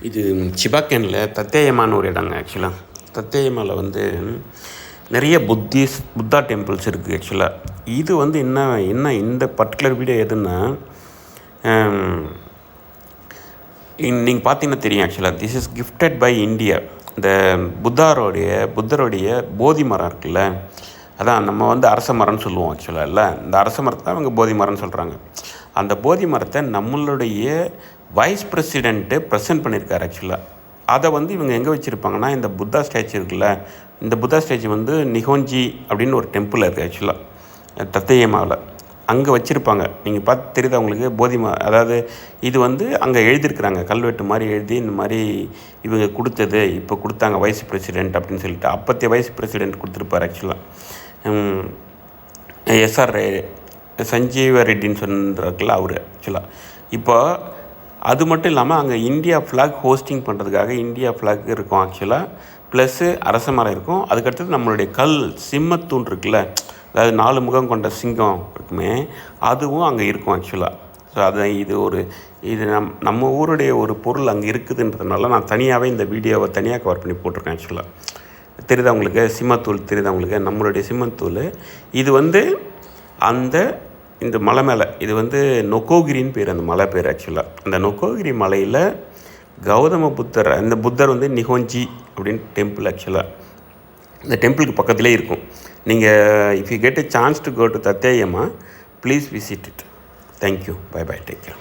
இது சிபாக்கனில் தத்தேயமான ஒரு இடங்க ஆக்சுவலாக தத்தேயமாவில் வந்து நிறைய புத்திஸ் புத்தா டெம்பிள்ஸ் இருக்குது ஆக்சுவலாக இது வந்து என்ன என்ன இந்த பர்டிகுலர் வீடியோ எதுன்னா நீங்கள் பார்த்தீங்கன்னா தெரியும் ஆக்சுவலாக this is gifted by India இந்த புத்தாரோடைய புத்தருடைய போதி மரம் இருக்குல்ல அதான் நம்ம வந்து அரச மரம்னு சொல்லுவோம் ஆக்சுவலாக இல்லை? இந்த அரச மரத்தை அவங்க போதி மரம்னு சொல்கிறாங்க அந்த போதி மரத்தை நம்மளுடைய வைஸ் பிரசிடென்ட்டு ப்ரெசென்ட் பண்ணியிருக்காரு ஆக்சுவலாக அதை வந்து இவங்க எங்கே வச்சுருப்பாங்கன்னா இந்த புத்தா ஸ்டாச்சு இருக்குல்ல இந்த புத்தா ஸ்டாச்சு வந்து நிகோஞ்சி அப்படின்னு ஒரு டெம்பிள் இருக்குது ஆக்சுவலாக தத்தையமாவில் அங்கே வச்சுருப்பாங்க. நீங்கள் பார்த்து தெரியுது அவங்களுக்கு போதிமா அதாவது இது வந்து அங்கே எழுதியிருக்கிறாங்க. கல்வெட்டு மாதிரி எழுதி இந்த மாதிரி இவங்க கொடுத்தது இப்போ கொடுத்தாங்க வைஸ் பிரசிடென்ட் அப்படின்னு சொல்லிட்டு. அப்போத்தைய வைஸ் பிரசிடென்ட் கொடுத்துருப்பார் ஆக்சுவலாக எஸ்ஆர் சஞ்சீவ ரெட்டின்னு சொன்னார்ல அவர் ஆக்சுவலாக இப்போ அது மட்டும் இல்லாமல் அங்கே இந்தியா ஃப்ளாக் ஹோஸ்டிங் பண்ணுறதுக்காக இந்தியா ஃப்ளாக் இருக்கும் ஆக்சுவலாக ப்ளஸ்ஸு அரச மரம் இருக்கும். அதுக்கடுத்தது நம்மளுடைய கல் சிம்மத்தூண் இருக்குல்ல. அதாவது நாலு முகம் கொண்ட சிங்கம் இருக்குமே அதுவும் அங்கே இருக்கும் ஆக்சுவலாக ஸோ அதை இது ஒரு இது நம் நம்ம ஊருடைய ஒரு பொருள் அங்கே இருக்குதுன்றதுனால நான் தனியாகவே இந்த வீடியோவை தனியாக கவர் பண்ணி போட்டிருக்கேன் ஆக்சுவலாக தெரியுதா உங்களுக்கு? சிம்மத்தூள் தெரியுதா உங்களுக்கு? நம்மளுடைய சிம்மத்தூள். இது வந்து அந்த இந்த மலை மேலே இது வந்து நொக்கோகிரின்னு பேர் அந்த மலை பேர் ஆக்சுவலாக அந்த நொக்கோகிரி மலையில் கௌதம புத்தர் அந்த புத்தர் வந்து நிகோஞ்சி அப்படின்னு டெம்பிள் ஆக்சுவலாக இந்த டெம்பிளுக்கு பக்கத்துலேயே இருக்கும். நீங்கள் if you get a chance to go to தத்தேயம்மா please visit it thank you bye bye take care